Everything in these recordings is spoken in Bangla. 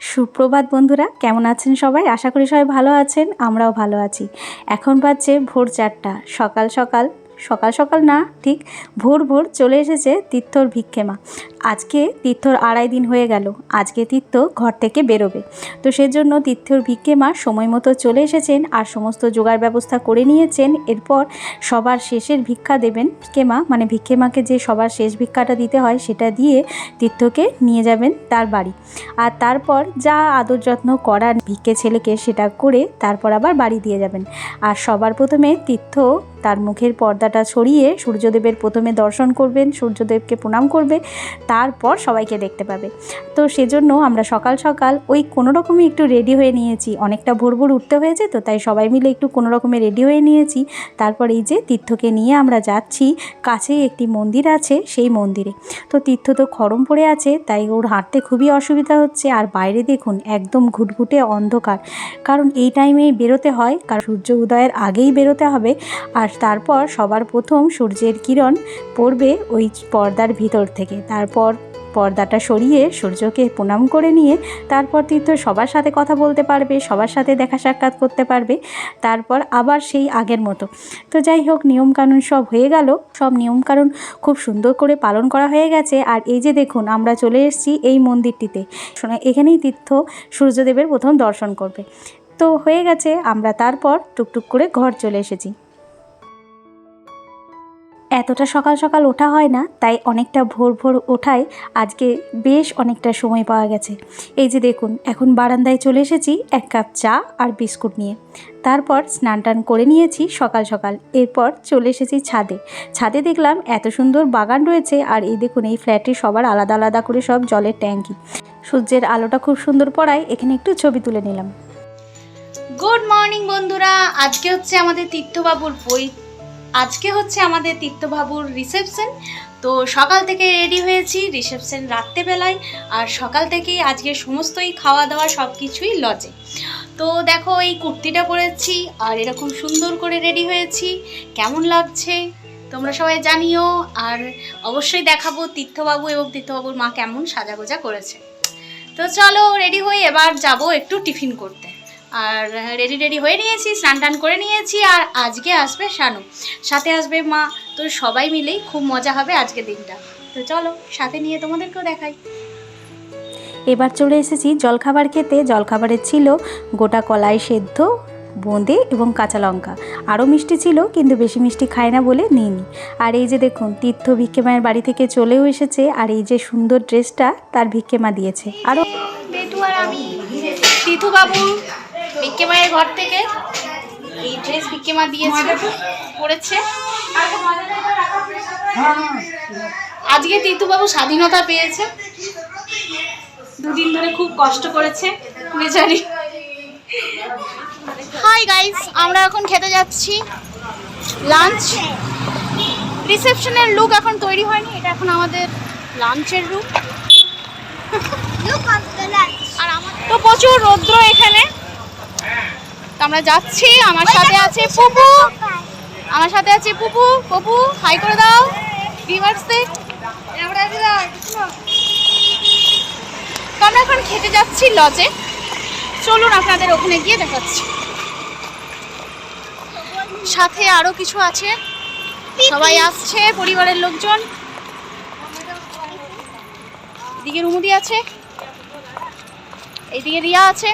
সুপ্রভাত বন্ধুরা, কেমন আছেন সবাই? আশা করি সবাই ভালো আছেন, আমরাও ভালো আছি। এখন বাজছে ভোর চারটা, সকাল সকাল সকাল সকাল না, ঠিক, ভোর ভোর চলে এসেছে তীর্থর ভিক্ষেমা আজকে তীর্থর আড়াই দিন হয়ে গেল। আজকে তীর্থ ঘর থেকে বেরোবে। তো সেজন্য তীর্থর ভিক্ষে মা সময় মতো চলে এসেছেন আর সমস্ত জোগাড় ব্যবস্থা করে নিয়েছেন। এরপর সবার শেষের ভিক্ষা দেবেন ভিক্ষেমা মানে ভিক্ষেমাকে যে সবার শেষ ভিক্ষাটা দিতে হয় সেটা দিয়ে তীর্থকে নিয়ে যাবেন তার বাড়ি। আর তারপর যা আদর যত্ন করার ভিক্ষে ছেলেকে সেটা করে তারপর আবার বাড়ি দিয়ে যাবেন। আর সবার প্রথমে তীর্থ তার মুখের পর্দাটা ছড়িয়ে সূর্যদেবের প্রথমে দর্শন করবেন, সূর্যদেবকে প্রণাম করবে তারপর সবাইকে দেখতে পাবে। তো সেজন্য আমরা সকাল সকাল ওই কোনো রকমে একটু রেডি হয়ে নিয়েছি। অনেকটা ভোর ভোর উঠতে হয়েছে, তো তাই সবাই মিলে একটু কোনো রকমে রেডি হয়ে নিয়েছি। তারপর এই যে তীর্থকে নিয়ে আমরা যাচ্ছি কাছেই একটি মন্দির আছে, সেই মন্দিরে। তো তীর্থ তো খরম পড়ে আছে, তাই ওর হাঁটতে খুবই অসুবিধা হচ্ছে। আর বাইরে দেখুন, একদম ঘুটঘুটে অন্ধকার। কারণ এই টাইমে বেরোতে হয়, কারণ সূর্য উদয়ের আগেই বেরোতে হবে। আর তারপর সবার প্রথম সূর্যের কিরণ পড়বে ওই পর্দার ভিতর থেকে। তারপর পর্দাটা সরিয়ে সূর্যকে প্রণাম করে নিয়ে তারপর তীর্থ সবার সাথে কথা বলতে পারবে, সবার সাথে দেখা সাক্ষাৎ করতে পারবে, তারপর আবার সেই আগের মতো। তো যাই হোক, নিয়মকানুন সব হয়ে গেল। সব নিয়মকানুন খুব সুন্দর করে পালন করা হয়ে গেছে। আর এই যে দেখুন, আমরা চলে এসেছি এই মন্দিরটিতে। শোনা, এখানেই তীর্থ সূর্যদেবের প্রথম দর্শন করবে। তো হয়ে গেছে, আমরা তারপর টুকটুক করে ঘর চলে এসেছি। এতটা সকাল সকাল ওঠা হয় না, তাই অনেকটা ভোর ভোর ওঠায় আজকে বেশ অনেকটা সময় পাওয়া গেছে। এই যে দেখুন, এখন বারান্দায় চলে এসেছি এক কাপ চা আর বিস্কুট নিয়ে। তারপর স্নান টান করে নিয়েছি সকাল সকাল। এরপর চলে এসেছি ছাদে। ছাদে দেখলাম এত সুন্দর বাগান রয়েছে আর এই দেখুন, এই ফ্ল্যাটে সবার আলাদা আলাদা করে সব জলের ট্যাঙ্কি। সূর্যের আলোটা খুব সুন্দর পড়ায়, এখানে একটু ছবি তুলে নিলাম। গুড মর্নিং বন্ধুরা, আজকে হচ্ছে আমাদের তীর্থবাবুর বই আজকে হচ্ছে আমাদের তীর্থবাবুর রিসেপশন। তো সকাল থেকে রেডি হয়েছি রিসেপশন রাত্রেবেলায় আর সকাল থেকেই আজকে সমস্তই খাওয়া দাওয়া সব কিছুই লজে। তো দেখো এই কুর্তিটা পরেছি আর এরকম সুন্দর করে রেডি হয়েছি। কেমন লাগছে? তোমরা সবাই জানিও। আর অবশ্যই দেখাবো তীর্থবাবু এবং তীর্থবাবুর মা কেমন সাজাগোজা করেছে। তো চলো রেডি হয়ে এবার যাব একটু টিফিন করতে। আর রেডি রেডি হয়ে নিয়েছি স্নান টান করে নিয়েছি আর আজকে আসবে শানু। সাথে আসবে মা। তো সবাই মিলেই খুব মজা হবে আজকে দিনটা। তো চলো সাথে নিয়ে তোমাদেরকেও দেখাই। এবার চলে এসেছি জলখাবার খেতে। জলখাবারের ছিল গোটা কলাই সেদ্ধ বোঁদে এবং কাঁচা লঙ্কা। আরও মিষ্টি ছিল কিন্তু বেশি মিষ্টি খায় না বলে নিইনি। আর এই যে দেখুন তীর্থ ভিক্ষে মায়ের বাড়ি থেকে চলেও এসেছে আর এই যে সুন্দর ড্রেসটা তার ভিক্ষে মা দিয়েছে। আরও বাবু ভিক্ষে মায়ের ঘর থেকে এই ড্রেস ভিক্ষে মা দিয়েছে পড়েছে আজকে তিতুবাবু স্বাধীনতা পেয়েছে। দুদিন ধরে খুব কষ্ট করেছে বেচারি হাই গাইস আমরা এখন খেতে যাচ্ছি। লাঞ্চ রিসেপশনের লুক এখন তৈরি হয়নি এটা এখন আমাদের লাঞ্চের রুম আর আমার তো প্রচুর রৌদ্র এখানে। আমরা যাচ্ছি আমার সাথে আছে পুপু। আমার সাথে আছে পুপু। পপু হাই করে দাও। ভিউয়ার্স তো আমরা এখন খেতে যাচ্ছি লজে চলুন আপনাদের ওখানে গিয়ে দেখাচ্ছি। সাথে আরও কিছু আছে। সবাই আসছে পরিবারের লোকজন। এদিকে রুমুদি আছে। এইদিকে রিয়া আছে।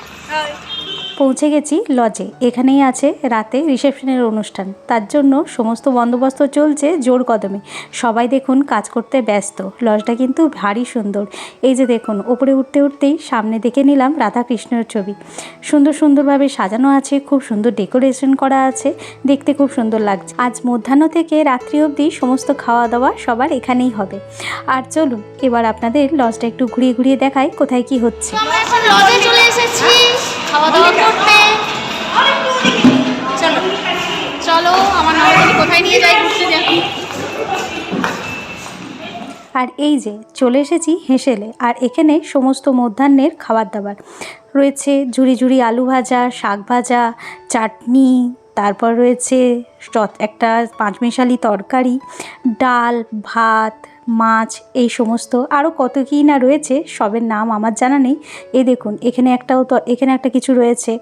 পৌঁছে গেছি লজে এখানেই আছে রাতে রিসেপশনের অনুষ্ঠান। তার জন্য সমস্ত বন্দোবস্ত চলছে জোর কদমে। সবাই দেখুন কাজ করতে ব্যস্ত। লজটা কিন্তু ভারী সুন্দর। এই যে দেখুন, ওপরে উঠতে উঠতেই সামনে দেখে নিলাম রাধাকৃষ্ণের ছবি। সুন্দর সুন্দরভাবে সাজানো আছে, খুব সুন্দর ডেকোরেশন করা আছে, দেখতে খুব সুন্দর লাগছে। আজ মধ্যাহ্ন থেকে রাত্রি অবধি সমস্ত খাওয়া দাওয়া সবার এখানেই হবে। আর চলুন, এবার আপনাদের লজটা একটু ঘুরিয়ে ঘুরিয়ে দেখাই কোথায় কি হচ্ছে। এখন লজে চলে এসেছি। খাওয়া দাওয়া করতে। চলো চলো, আমার নবমণি কোথায় নিয়ে যাই ঘুরতে আর এই যে, চলে এসেছি হেসেলে, আর এখানে সমস্ত মধ্যাহ্নের খাবার দাবার রয়েছে ঝুড়ি ঝুড়ি আলু ভাজা, শাক ভাজা, চাটনি, তারপর রয়েছে একটা পাঁচমিশালি তরকারি, ডাল, ভাত মাছ, এই সমস্ত আরও কত কী না রয়েছে, সবের নাম আমার জানা নেই। এই দেখুন, এখানে একটাও তো, এখানে একটা কিছু রয়েছে।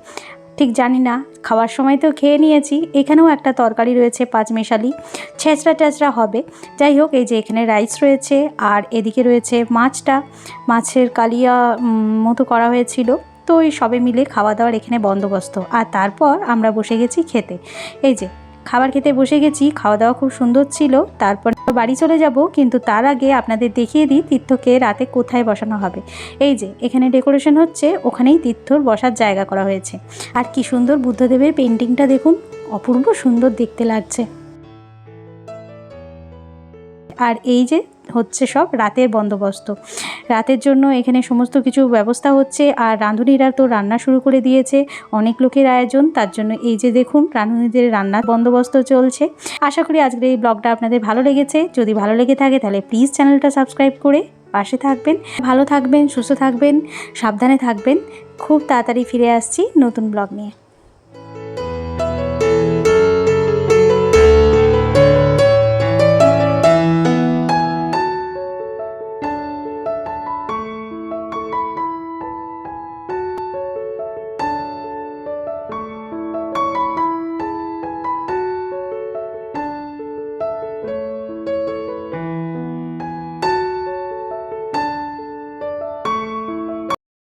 ঠিক জানি না, খাওয়ার সময় তো খেয়ে নিয়েছি, এখানেও একটা তরকারি রয়েছে পাঁচমেশালি ছেঁচড়া টেচড়া হবে। যাই হোক, এই যে এখানে রাইস রয়েছে, আর এদিকে রয়েছে মাছটা। মাছের কালিয়া মতো করা হয়েছিল। তো এই সবে মিলে খাওয়া দাওয়ার এখানে বন্দোবস্ত। আর তারপর আমরা বসে গেছি খেতে। এই যে খাবার খেতে বসে গেছি, খাওয়া দাওয়া খুব সুন্দর ছিল। তারপর বাড়ি চলে যাব, কিন্তু তার আগে আপনাদের দেখিয়ে দিই তীর্থকে রাতে কোথায় বসানো হবে। এই যে, এখানে ডেকোরেশন হচ্ছে, ওখানেই তীর্থর বসার জায়গা করা হয়েছে। আর কি সুন্দর বুদ্ধদেবের পেন্টিংটা দেখুন, অপূর্ব সুন্দর দেখতে লাগছে। আর এই যে হচ্ছে সব রাতের বন্দোবস্ত। রাতের জন্য এখানে সমস্ত কিছু ব্যবস্থা হচ্ছে আর রাঁধুনিরা তো রান্না শুরু করে দিয়েছে, অনেক লোকের আয়োজন, তার জন্য এই যে দেখুন রাঁধুনিদের রান্নার বন্দোবস্ত চলছে। আশা করি আজকের এই ব্লগটা আপনাদের ভালো লেগেছে। যদি ভালো লেগে থাকে তাহলে প্লিজ চ্যানেলটা সাবস্ক্রাইব করে পাশে থাকবেন। ভালো থাকবেন, সুস্থ থাকবেন, সাবধানে থাকবেন। খুব তাড়াতাড়ি ফিরে আসছি নতুন ব্লগ নিয়ে।